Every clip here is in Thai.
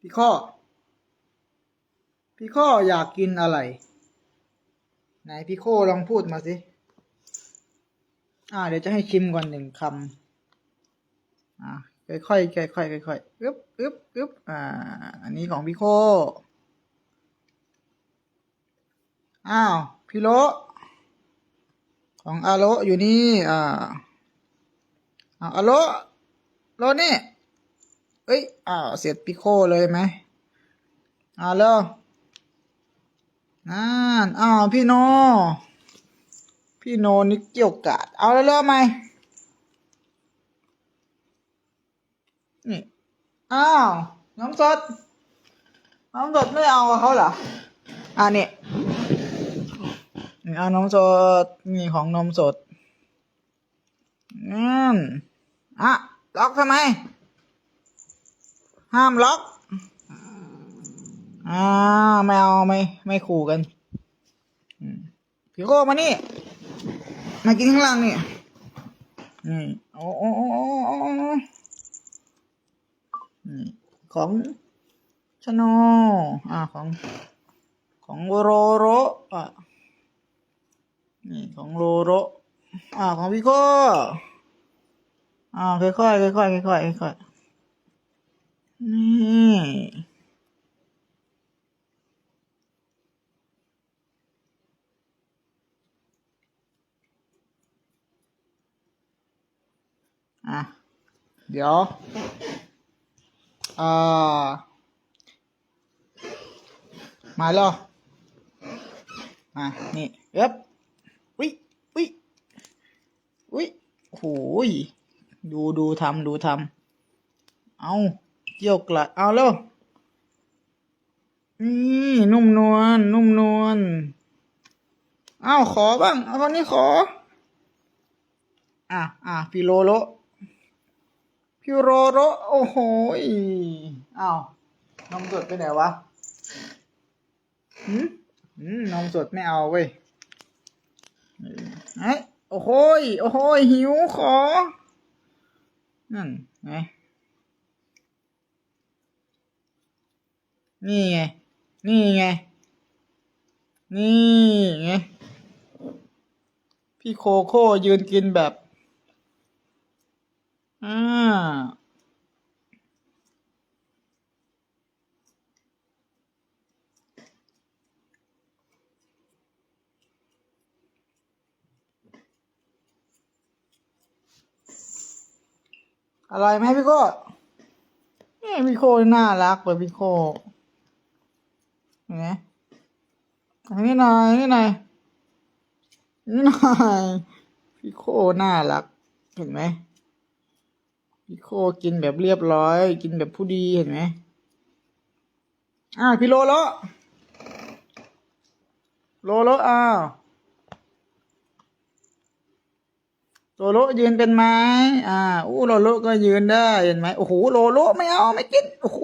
พี่ข้อ พี่ข้ออยากกินอะไร ไหนพี่ข้อลองพูดมาสิ อ่า เดี๋ยวจะให้ชิมก่อนหนึ่งคำ อ่าค่อยๆค่อยๆค่อยๆอึ๊บอึ๊บอึ๊บอ่า อันนี้ของพี่โค อ้าว พี่โลของอาโลอยู่นี่ อ่าอ้าอาโลโลนี่ เอ้ย อ้าว เสร็จพี่โคเลยไหมอ่าวแล้วนั่นอ้าวพี่โน พี่โนนี่เกี่ยวกาด เอาแล้วเริ่มไหมนี่ อ้าว น้ำสด น้ำสดไม่เอาเขาเหรอ อ่านี่นี่เอานมสด นี่ของนมสดนั่นอะล็อกทำไม ห้ามล็อก อ่าไม่เอาไม่ไม่ขู่กันพี่โก้มานี่ มากินข้างล่างนี่นี่โอ้โอ้โอ้โอ้ของชโนอ่าของของโรโรอะนี่ของโรโรอ่าของพี่โก้อ่าค่อยค่อยๆค่อยๆค่อยๆค่อยๆ นี่อะ เดี๋ยวอ่ามาแล้วมา นี่เอ๊บวิวิวิโหยดูดูทำดูทำเอา เกี่ยวกลัดเอาแล้วนี่นุ่มนวลนุ่มนวลเอาขอบ้างเอาคนนี้ขอ อะอะพี่โลโลพี่โรโรโอ้โหยอ้าวนมสดไปไหนวะหืมอืมนมสดไม่เอาเว้ยเฮ้ยโอ้โหยโอ้โหยหิวขอ นั่นไง นี่ไง นี่ไง นี่ไง พี่โคโค่ยืนกินแบบ อ่า อร่อยไหมพี่โก้เนี่ยพี่โก้น่ารักเลยพี่โก้ เห็นไหมอันนี้หน่อยนี่หน่อยนี่หน่อยพี่โก้น่ารัก เห็นไหมพี่โก้กินแบบเรียบร้อย กินแบบผู้ดีเห็นไหมอ่าพี่โลโลโลโลอ้าวโลโลยืนเป็นไหมอ่าอู้โลโลก็ยืนได้เห็นไหมโอ้โหโลโลไม่เอาไม่กินโอ้โห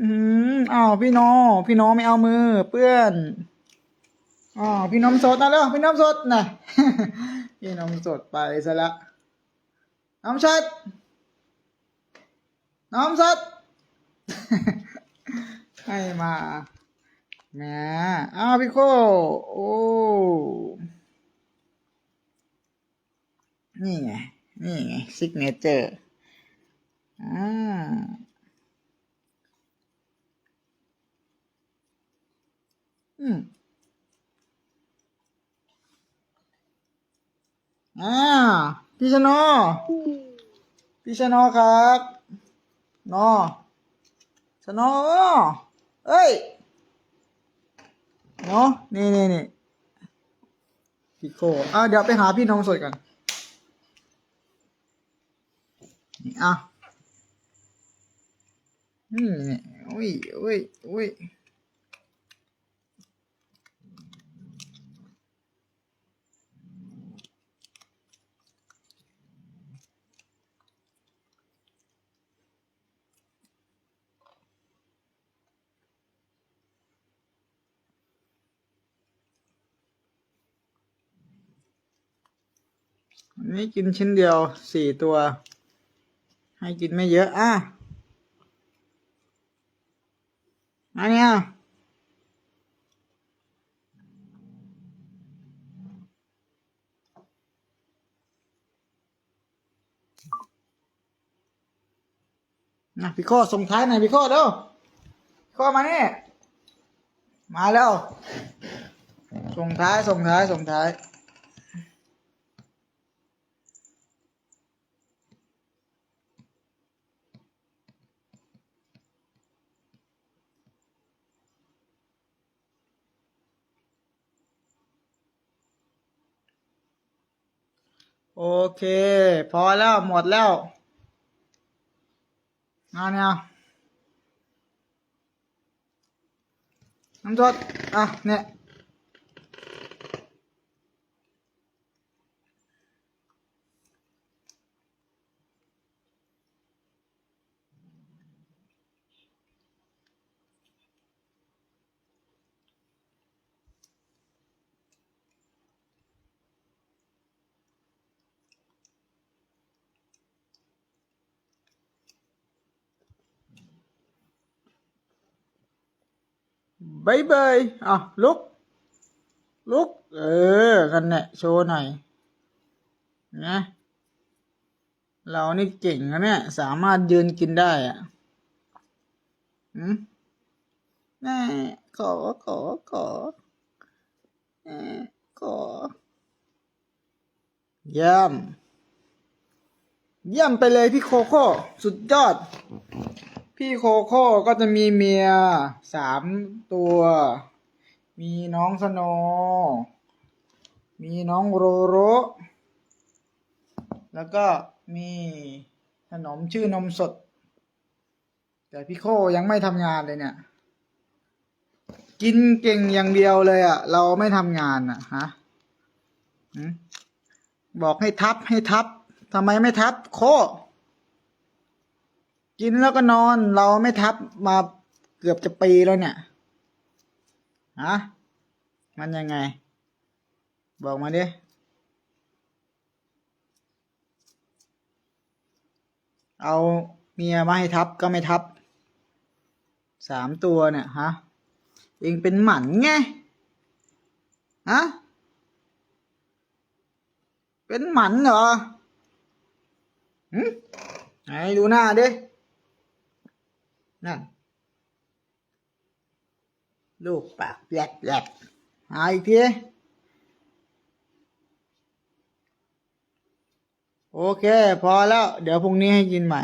อืม อ้าวพี่โนพี่โนไม่เอามือ เปื้อนอ๋อพี่นมสดนะเร็วพี่นมสดนะพี่นมสดไปซะละน้ำชัดน้ำสดให้มาแหมอ้าวพี่โคโอ้นี่ไงนี่ไงซิกเนเจอร์อ่า อ่าพี่ชโนพี่ชโนครับนอชโนเอ้ยเนาะนี่นี่นี่พี่โคอ่าเดี๋ยวไปหาพี่น้องสดกันนี่อะอืมนี่อุ้ยอุ้ยอุ้ยันนี้กินชิ้นเดียวสี่ตัว ให้กินไม่เยอะอะอันเนี้ยนะพี่โก้ส่งท้ายหน่อยพี่โก้เร็วพี่โก้มานี่ มาแล้ว ส่งท้ายส่งท้ายส่งท้าย โอเค พอแล้วหมดแล้วเอาเนี่ยน้ำสดอะเนี่ย บายบายอะลุก ลุก เออ กันเนี่ยโชว์หน่อย นะ เรานี่เก่งนะเนี่ย สามารถยืนกินได้อะอืมแน่ขอขอขอแน่ขอเยี่ยมเยี่ยมไปเลยพี่โคโค่ สุดยอด พี่โคโค่ก็จะมีเมียสามตัว มีน้องสโนว์มีน้องโรโร แล้วก็มีขนมชื่อนมสด แต่พี่โคยังไม่ทำงานเลยเนี่ย กินเก่งอย่างเดียวเลยอะ่ะ เราไม่ทำงานอะฮะบอกให้ทับให้ทับทำไมไม่ทับโค กินแล้วก็นอนเราไม่ทับมาเกือบจะปีแล้วเนี่ยฮะมันยังไง บอกมาดิเอาเมียมาให้ทับก็ไม่ทับสามตัวเนี่ยฮะเองเป็นหมันไงฮะเป็นหมันเหรอหืมไหนดูหน้าดิ นั่นลูกปากแหลกแหลกหายทีโอเค พอแล้ว เดี๋ยวพรุ่งนี้ให้กินใหม่